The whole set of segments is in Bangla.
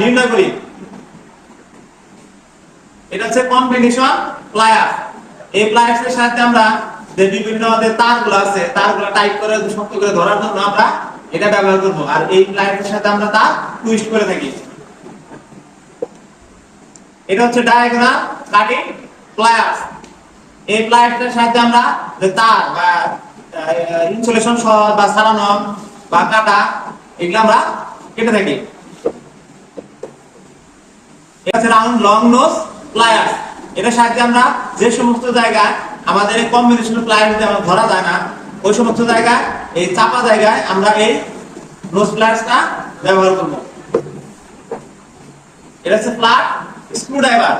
নির্ণয় করি। এটা হচ্ছে কম্বিনেশন প্লায়ার এই প্লায়ার্স এর সাথে আমরা যে বিভিন্ন যে তারগুলো আছে, তারগুলো টাইট করে শক্ত করে ধরার জন্য আমরা এটা ব্যবহার করব। আর এই প্লায়ার্স সাথে আমরা তার টুইস্ট করে থাকি। এটা হচ্ছে ডায়াগ্রাম কাটিং প্লায়ার্স এই প্লায়ার্স এর সাথে আমরা যে তার বা ইনসুলেশন বা সারানো বা কাটা, এগুলো আমরা কেটে থাকি। এটা হচ্ছে রাউন্ড ব্যবহার স্ক্রু ড্রাইভার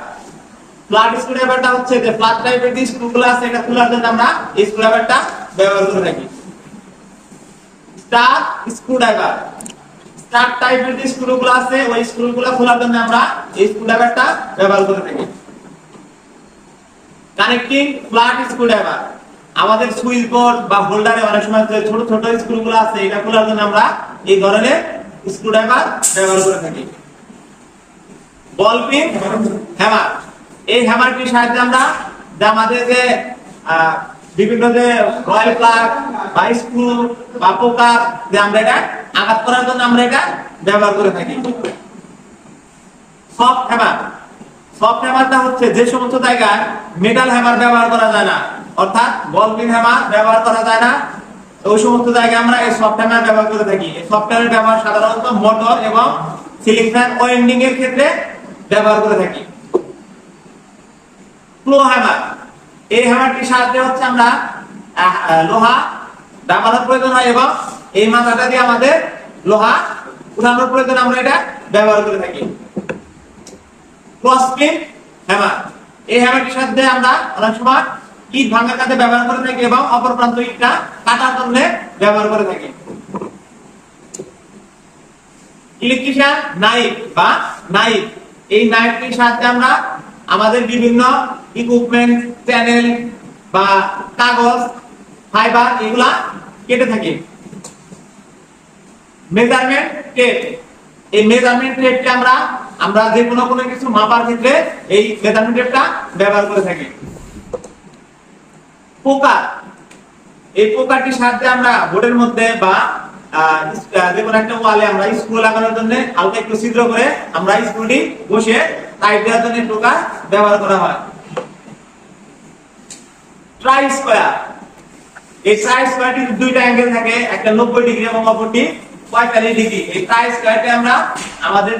ফ্ল্যাট স্ক্রু ড্রাইভারটা হচ্ছে যে ফ্ল্যাট টাইপের যে জন্য আমরা এই ব্যবহার করে থাকি। স্টার স্ক্রু ড্রাইভার স্টার টাইপের যে স্ক্রুগুলো আছে ওই স্ক্রুগুলো খোলার জন্য আমরা এই স্ক্রু ড্রাইভারটা ব্যবহার করে থাকি। কানেক্টিং ফ্ল্যাট স্ক্রু ড্রাইভার আমাদের সুইচ বোর্ড বা হোল্ডারে অনেক সময় যে ছোট ছোট স্ক্রুগুলো আছে এটা খোলার জন্য আমরা এই ধরনের স্ক্রু ড্রাইভার ব্যবহার করে থাকি। বল পিন হ্যামার এই হ্যামারটির সাহায্যে আমরা যে আমাদের যে আহ, বিভিন্ন যে রয়্যাল প্লাগ বা স্ক্রু বা পোকার যে আমরা এটা আঘাত করার জন্য আমরা এটা ব্যবহার করে থাকি। সফট হ্যামার সফট হ্যামারটা হচ্ছে যে সমস্ত জায়গায় মেটাল হ্যামার ব্যবহার করা যায় না। অর্থাৎ বল পিন হ্যামার ব্যবহার করা যায় না। ওই সমস্ত জায়গায় আমরা এই সফট হ্যামার ব্যবহার করে থাকি। এই সফট হ্যামার ব্যবহার সাধারণত মোটর এবং সিলিং ফ্যান ওয়েন্ডিং এর ক্ষেত্রে ব্যবহার করে থাকি। ক্লো হ্যামার এই হ্যামারটির সাহায্যে হচ্ছে আমরা লোহা দাবানোর প্রয়োজন হয় এবং এই মাথাটা দিয়ে আমাদের লোহা উঠানোর প্রয়োজন আমরা এটা ব্যবহার করে থাকি। ক্রস স্প্লিট হ্যামার এই হ্যামারটির সাথে আমরা অনেক সময় ইট ভাঙার কাজে ব্যবহার করে থাকি এবং অপর প্রান্ত ইটটা কাটার জন্য ব্যবহার করে থাকি। ইলেকট্রিশিয়ান নাইফ বা নাইফ এই নাইফটির সাহায্যে আমরা আমাদের বিভিন্ন ইকুইপমেন্ট চ্যানেল বা কাগজ ফাইবার এগুলা কেটে থাকি। মেজারমেন্ট টেপ এই মেজারমেন্ট টেপকে আমরা আমরা যে কোনো কোনো কিছু মাপার ক্ষেত্রে এই মেজারমেন্ট টেপটা ব্যবহার করে থাকি। পোকা এই পোকাটির সাহায্যে আমরা বোর্ডের মধ্যে বা যে কোনো একটা ওয়ালে আমরা স্ক্রু লাগানোর জন্য হালকা একটু ছিদ্র করে আমরা স্ক্রুটি বসে এই পোকা ব্যবহার করা হয়। ট্রাই স্কয়ার এই ট্রাই স্কয়ারটি দুইটা অ্যাঙ্গেল থাকে, একটা নব্বই ডিগ্রি এবং অপরটি পঁয়তাল্লিশ ডিগ্রি। এই ট্রাই স্কয়ারটি আমরা আমাদের